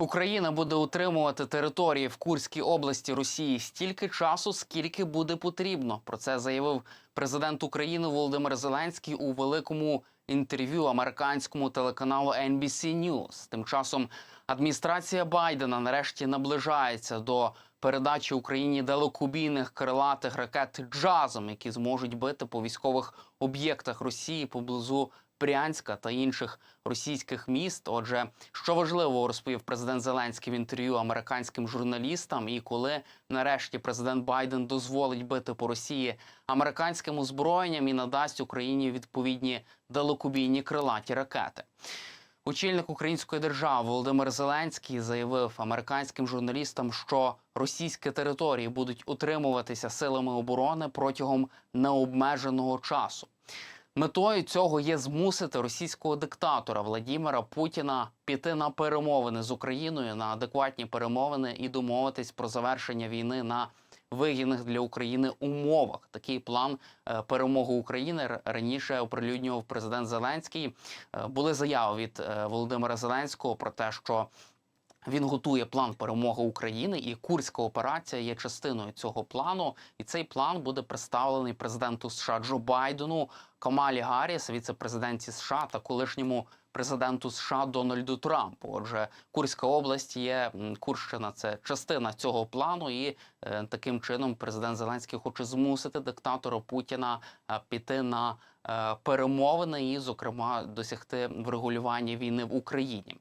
Україна буде утримувати території в Курській області Росії стільки часу, скільки буде потрібно. Про це заявив президент України Володимир Зеленський у великому інтерв'ю американському телеканалу NBC News. Тим часом адміністрація Байдена нарешті наближається до передачі Україні далекобійних крилатих ракет джазом, які зможуть бити по військових об'єктах Росії поблизу Брянська та інших російських міст. Отже, що важливо розповів президент Зеленський в інтерв'ю американським журналістам, і коли нарешті президент Байден дозволить бити по Росії американським озброєнням і надасть Україні відповідні далекобійні крилаті ракети. Очільник української держави Володимир Зеленський заявив американським журналістам, що російські території будуть утримуватися силами оборони протягом необмеженого часу. Метою цього є змусити російського диктатора Владімира Путіна піти на перемовини з Україною на адекватні перемовини і домовитись про завершення війни на вигідних для України умовах. Такий план е, перемоги України раніше оприлюднював президент Зеленський. Е, Були заяви від е, Володимира Зеленського про те, що він готує план перемоги України, і Курська операція є частиною цього плану. І цей план буде представлений президенту США Джо Байдену, Камалі Гарріс, віце-президенті США та колишньому президенту США Дональду Трампу. Отже, Курська область є Курщина, це частина цього плану, і е, таким чином президент Зеленський хоче змусити диктатора Путіна е, піти на е, перемовини і, зокрема, досягти врегулювання війни в Україні.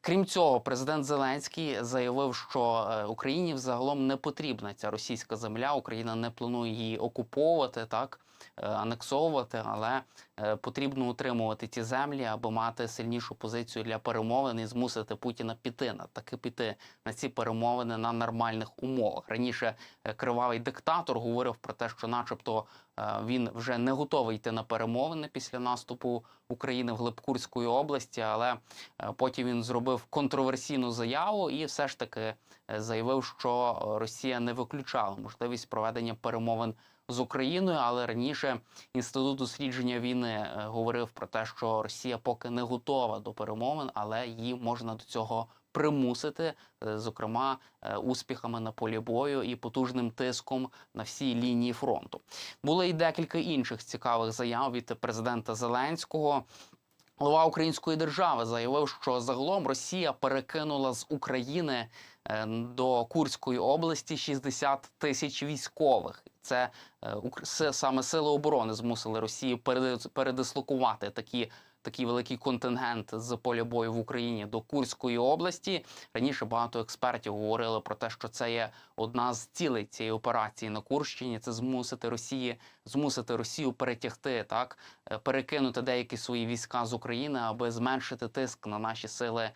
Крім цього, президент Зеленський заявив, що е, Україні взагалом не потрібна ця російська земля. Україна не планує її окуповувати, так анексовувати, але е, потрібно утримувати ці землі, аби мати сильнішу позицію для перемовин і змусити Путіна піти на таки піти на ці перемовини на нормальних умовах. Раніше е, кривавий диктатор говорив про те, що, начебто, е, він вже не готовий йти на перемовини після наступу України в глиб Курської області, але Е, Потім він зробив контроверсійну заяву і все ж таки е, заявив, що е, Росія не виключала можливість проведення перемовин з Україною. Але раніше інститут дослідження війни е, говорив про те, що Росія поки не готова до перемовин, але її можна до цього примусити, е, зокрема е, успіхами на полі бою і потужним тиском на всій лінії фронту. Було і декілька інших цікавих заяв від президента Зеленського. Голова української держави заявив, що загалом Росія перекинула з України е, до Курської області 60 тисяч військових. Це е, саме сили оборони змусили Росію переди- передислокувати такі. Такий великий контингент з поля бою в Україні до Курської області. Раніше багато експертів говорили про те, що це є одна з цілей цієї операції на Курщині. Це змусити Росії, змусити Росію перетягти так, е, перекинути деякі свої війська з України, аби зменшити тиск на наші сили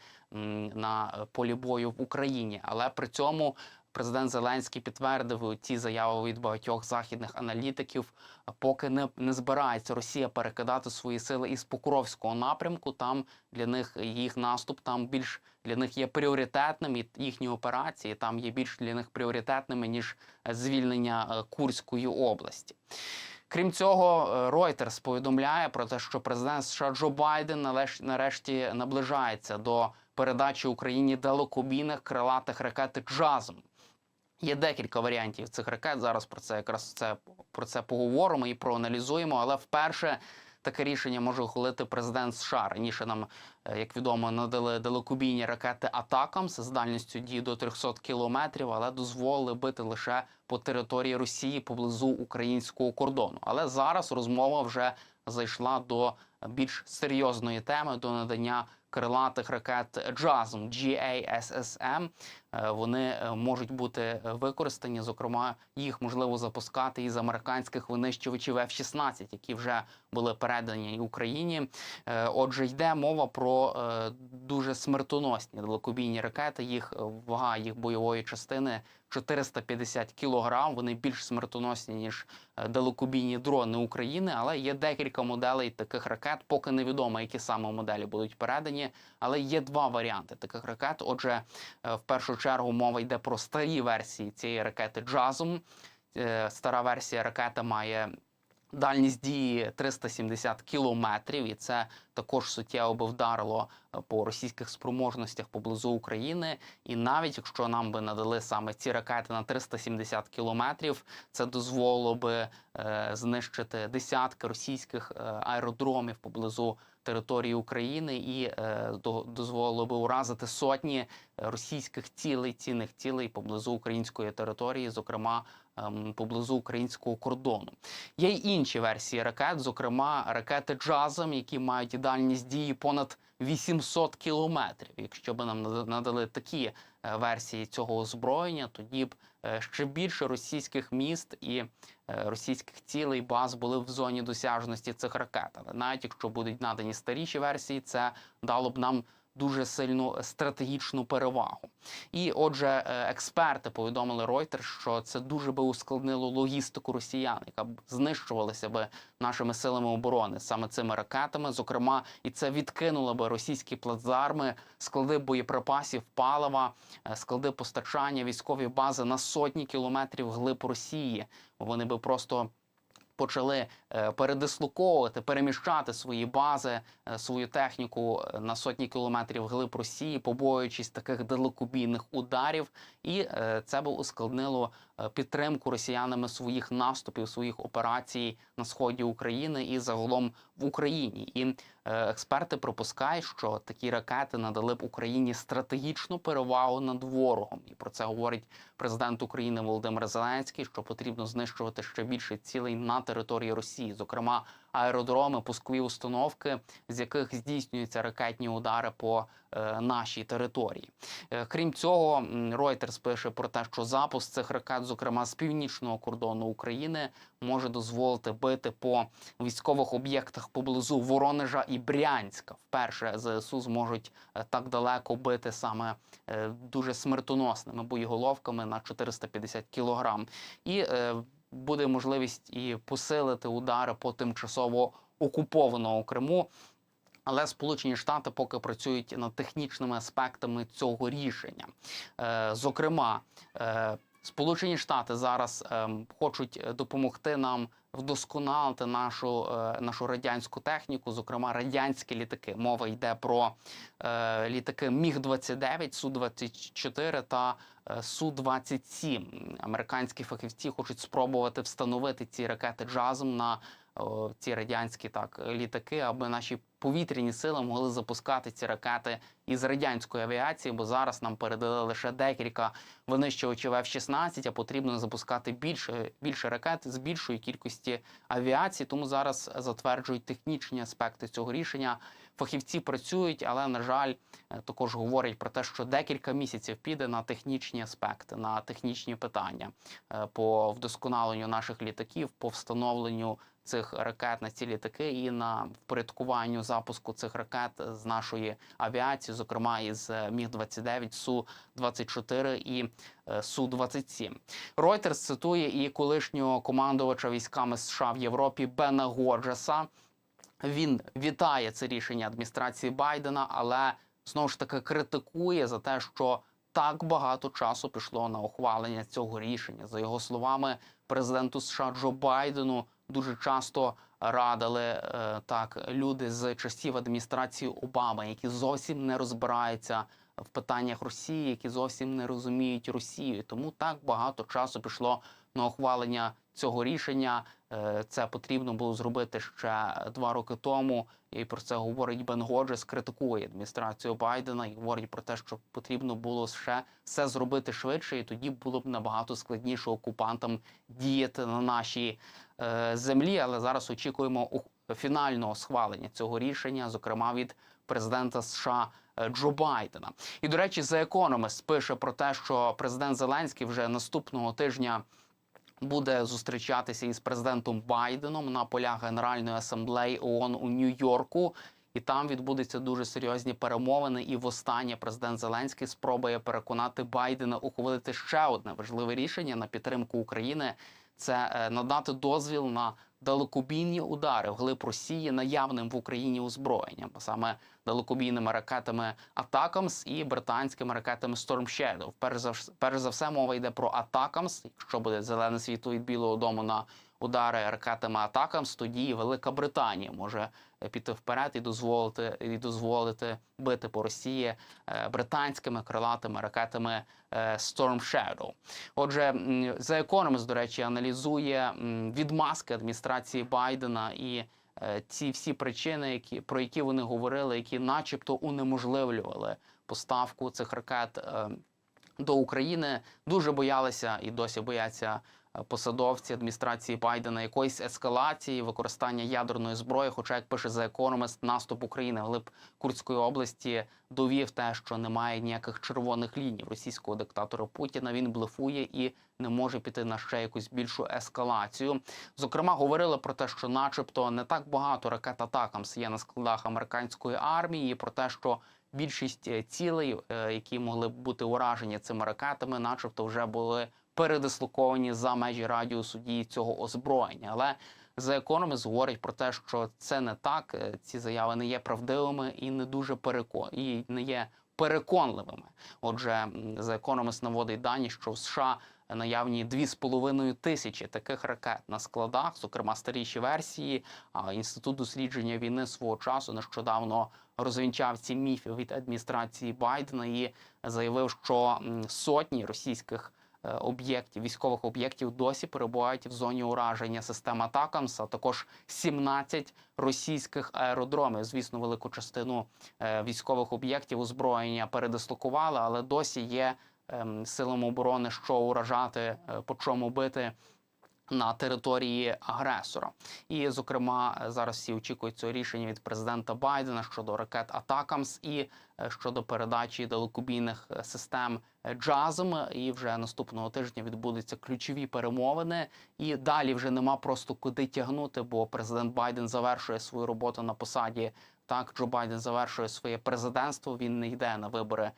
на е, полі бою в Україні. Але при цьому президент Зеленський підтвердив ці заяви від багатьох західних аналітиків. Поки не, не збирається Росія перекидати свої сили із Покровського напрямку. Там для них їх наступ там більш для них є пріоритетним, і їхні операції там є більш для них пріоритетними ніж е, звільнення е, Курської області. Крім цього, е, Reuters повідомляє про те, що президент США Джо Байден нарешті наближається до передачі Україні далекобійних крилатих ракет джазом. Є декілька варіантів цих ракет. Зараз про це якраз це про це поговоримо і проаналізуємо. Але вперше таке рішення може ухвалити президент США. Раніше нам, е, як відомо, надали далекобійні ракети Атакамс з дальністю дії до 300 кілометрів, але дозволили бити лише по території Росії поблизу українського кордону. Але зараз розмова вже зайшла до більш серйозної теми до надання крилатих ракет джазом GASSM. Е, Вони е, можуть бути е, використані. Зокрема, їх можливо запускати із американських винищувачів F-16, які вже були передані Україні. Отже, йде мова про дуже смертоносні далекобійні ракети. Їх вага їх бойової частини 450 кілограм. Вони більш смертоносні ніж далекобійні дрони України. Але є декілька моделей таких ракет. Поки невідомо, які саме моделі будуть передані. Але є два варіанти таких ракет. Отже, в першу чергу мова йде про старі версії цієї ракети джазом. Е, Стара версія ракети має Дальність дії 370 кілометрів, і це також суттєво би вдарило е, по російських спроможностях поблизу України. І навіть якщо нам би надали саме ці ракети на 370 кілометрів, це дозволило би е, знищити десятки російських аеродромів поблизу території України і е, до- дозволило би уразити сотні російських цілей, цінних цілей поблизу української території, зокрема ем, поблизу українського кордону. Є й інші версії ракет, зокрема ракети Джазом, які мають дальність дії понад 800 кілометрів. Якщо б нам нада- надали такі е, версії цього озброєння, тоді б е, ще більше російських міст і е, російських цілей баз були в зоні досяжності цих ракет. Але навіть якщо будуть надані старіші версії, це дало б нам дуже сильну стратегічну перевагу. І отже, е, експерти повідомили Reuters, що це дуже би ускладнило логістику росіян, яка б знищувалася би нашими силами оборони саме цими ракетами. Зокрема, і це відкинуло би російські плацдарми, склади боєприпасів, палива, е, склади постачання, військові бази на сотні кілометрів глиб Росії. Вони би просто почали е, передислоковувати, переміщати свої бази, е, свою техніку е, на сотні кілометрів глиб Росії, побоюючись таких далекобійних ударів, і це би ускладнило підтримку росіянами своїх наступів, своїх операцій на сході України і загалом в Україні. І експерти припускають, що такі ракети надали б Україні стратегічну перевагу над ворогом, і про це говорить президент України Володимир Зеленський, що потрібно знищувати ще більше цілей на території Росії, зокрема аеродроми, пускові установки, з яких здійснюються ракетні удари по е, нашій території. Е, Крім цього, Reuters пише про те, що запуск цих ракет, зокрема з північного кордону України, може дозволити бити по військових об'єктах поблизу Воронежа і Брянська. Вперше ЗСУ зможуть е, так далеко бити саме дуже смертоносними боєголовками на 450 кілограм. І буде можливість і посилити удари по тимчасово окупованому Криму. Але Сполучені Штати поки працюють над технічними аспектами цього рішення. Е, зокрема, е, Сполучені Штати зараз ем, хочуть допомогти нам вдосконалити нашу, е, нашу радянську техніку, зокрема радянські літаки. Мова йде про е, літаки Міг 29 Су 24 та е, Су 27 Американські фахівці хочуть спробувати встановити ці ракети джазом на ці радянські так літаки, аби наші повітряні сили могли запускати ці ракети із радянської авіації, бо зараз нам передали лише декілька винищувачів F-16, а потрібно запускати більше, більше ракет з більшої кількості авіації. Тому зараз затверджують технічні аспекти цього рішення. Фахівці працюють, але на жаль, е, також говорять про те, що декілька місяців піде на технічні аспекти, на технічні питання е, по вдосконаленню наших літаків, по встановленню цих ракет на ці літаки і на впорядкуванню запуску цих ракет з нашої авіації, зокрема із Міг 29 Су 24 і Су 27 Reuters цитує і колишнього командувача військами США в Європі Бена Годжеса. Він вітає це рішення адміністрації Байдена, але знову ж таки критикує за те, що так багато часу пішло на ухвалення цього рішення. За його словами, президенту США Джо Байдену дуже часто радили е, так люди з часів адміністрації Обами, які зовсім не розбираються в питаннях Росії, які зовсім не розуміють Росію. Тому так багато часу пішло на ухвалення цього рішення. Е, Це потрібно було зробити ще два роки тому. І про це говорить Бен Годжес, критикує адміністрацію Байдена і говорить про те, що потрібно було ще все зробити швидше, і тоді було б набагато складніше окупантам діяти на нашій землі. Але зараз очікуємо фінального схвалення цього рішення, зокрема від президента США. е, Джо Байдена і до речі, The Economist пише про те, що президент Зеленський вже наступного тижня буде зустрічатися із президентом Байденом на полях Генеральної асамблеї ООН у Нью-Йорку. І там відбудуться дуже серйозні перемовини. І востаннє президент Зеленський спробує переконати Байдена ухвалити ще одне важливе рішення на підтримку України. Це е, надати дозвіл на далекобійні удари вглиб Росії наявним в Україні озброєнням, саме далекобійними ракетами Атакамс і британськими ракетами Storm Shadow. Перш за перш за все мова йде про Атакамс. Якщо буде зелене світло від Білого Дому на удари ракетами атакам, тоді Велика Британія може е, піти вперед і дозволити і дозволити бити по Росії е, британськими крилатими ракетами е, Storm Shadow. Отже, The Economist, до речі, аналізує відмазки адміністрації Байдена і ці всі причини, які про які вони говорили, які, начебто, унеможливлювали поставку цих ракет е, до України. Дуже боялися і досі бояться посадовці адміністрації Байдена якоїсь ескалації використання ядерної зброї. Хоча, як пише The Economist, наступ України глиб Курської області довів те, що немає ніяких червоних ліній російського диктатора Путіна. Він блефує і не може піти на ще якусь більшу ескалацію. Зокрема, говорили про те, що, начебто, не так багато ракет атакамс є на складах американської армії, і про те, що більшість цілей, е, які могли б бути уражені цими ракетами, начебто, вже були передислоковані за межі радіусу дії цього озброєння. Але The Economist говорить про те, що це не так. е, Ці заяви не є правдивими і не дуже перекон... і не є переконливими. Отже, The Economist наводить дані, що в США наявні 2,5 тисячі таких ракет на складах, зокрема старіші версії. А інститут дослідження війни свого часу нещодавно розвінчав ці міфи від адміністрації Байдена і заявив, що сотні російських об'єктів, військових об'єктів досі перебувають в зоні ураження систем Атакамс, а також 17 російських аеродромів. Звісно, велику частину е, військових об'єктів озброєння передислокували, але досі є ем, силам оборони, що уражати, е, по чому бити. На території агресора, і зокрема зараз всі очікують цього рішення від президента Байдена щодо ракет Атакамс і е, щодо передачі далекобійних е, систем джазм. І вже наступного тижня відбудуться ключові перемовини. І далі вже нема просто куди тягнути, бо президент Байден завершує свою роботу на посаді. Так, Джо Байден завершує своє президентство. Він не йде на вибори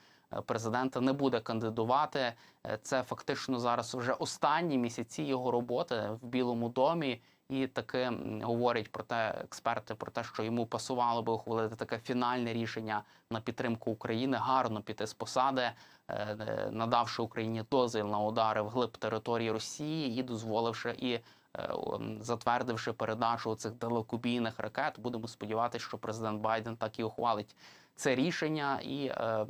президента, не буде кандидувати. Е, Це фактично зараз вже останні місяці його роботи в Білому домі. І таки говорять про те, експерти про те, що йому пасувало би ухвалити таке фінальне рішення на підтримку України, гарно піти з посади, е, е, надавши Україні дозвіл на удари вглиб території Росії і дозволивши і е, затвердивши передачу цих далекобійних ракет. Будемо сподіватися, що президент Байден так і ухвалить це рішення, і е,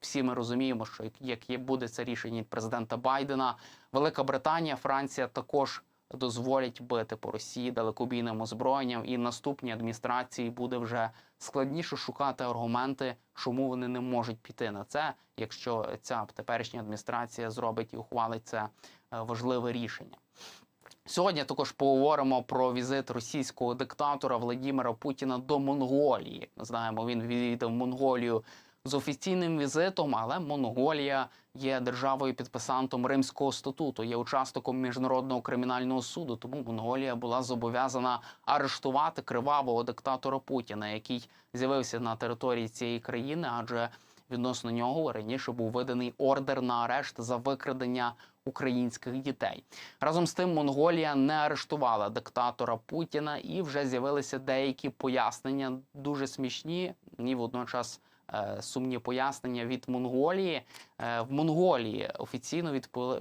всі ми розуміємо, що як- є буде це рішення президента Байдена, Велика Британія, Франція також дозволять бити по Росії далекобійним озброєнням, і наступній адміністрації буде вже складніше шукати аргументи, чому вони не можуть піти на це, якщо ця теперішня адміністрація зробить і ухвалить це е, важливе рішення. Сьогодні також поговоримо про візит російського диктатора Владимира Путіна до Монголії. Ми знаємо, він відвідав Монголію з офіційним візитом, але Монголія є державою підписантом Римського статуту, є учасником міжнародного кримінального суду. Тому Монголія була зобов'язана арештувати кривавого диктатора Путіна, який з'явився на території цієї країни, адже відносно нього раніше був виданий ордер на арешт за викрадення українських дітей. Разом з тим, Монголія не арештувала диктатора Путіна, і вже з'явилися деякі пояснення дуже смішні і водночас сумні пояснення від Монголії. Е, в Монголії офіційно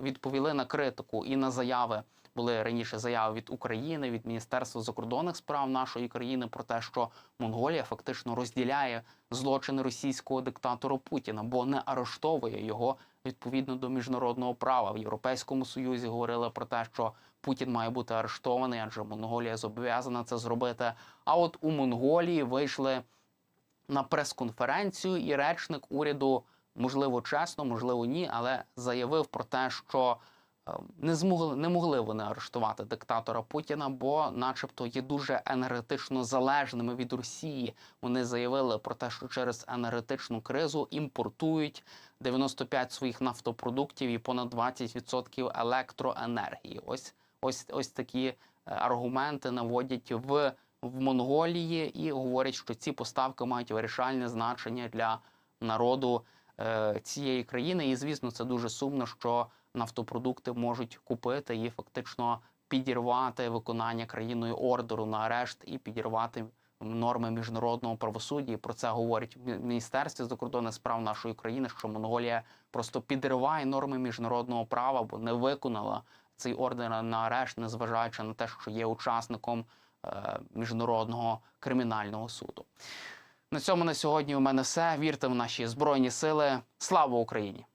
відповіли на критику і на заяви. Були раніше заяви від України, від Міністерства закордонних справ нашої країни про те, що Монголія фактично розділяє злочини російського диктатора Путіна, бо не арештовує його відповідно до міжнародного права. В Європейському Союзі говорили про те, що Путін має бути арештований, адже Монголія зобов'язана це зробити. А от у Монголії вийшли на прес-конференцію, і речник уряду, можливо, чесно, можливо, ні, але заявив про те, що е, не змогли не могли вони арештувати диктатора Путіна, бо, начебто, є дуже енергетично залежними від Росії. Вони заявили про те, що через енергетичну кризу імпортують 95 своїх нафтопродуктів і понад 20% електроенергії. Ось ось ось такі е, аргументи наводять в, в Монголії і говорять, що ці поставки мають вирішальне значення для народу е, цієї країни. І звісно, це дуже сумно, що нафтопродукти можуть купити і фактично підірвати виконання країною ордеру на арешт і підірвати норми міжнародного правосуддя. Про це говорять в Мі- Міністерстві закордонних справ нашої країни, що Монголія просто підриває норми міжнародного права, бо не виконала цей ордер на арешт, незважаючи на те, що є учасником міжнародного кримінального суду. На цьому на сьогодні у мене все. Вірте в наші збройні сили. Слава Україні!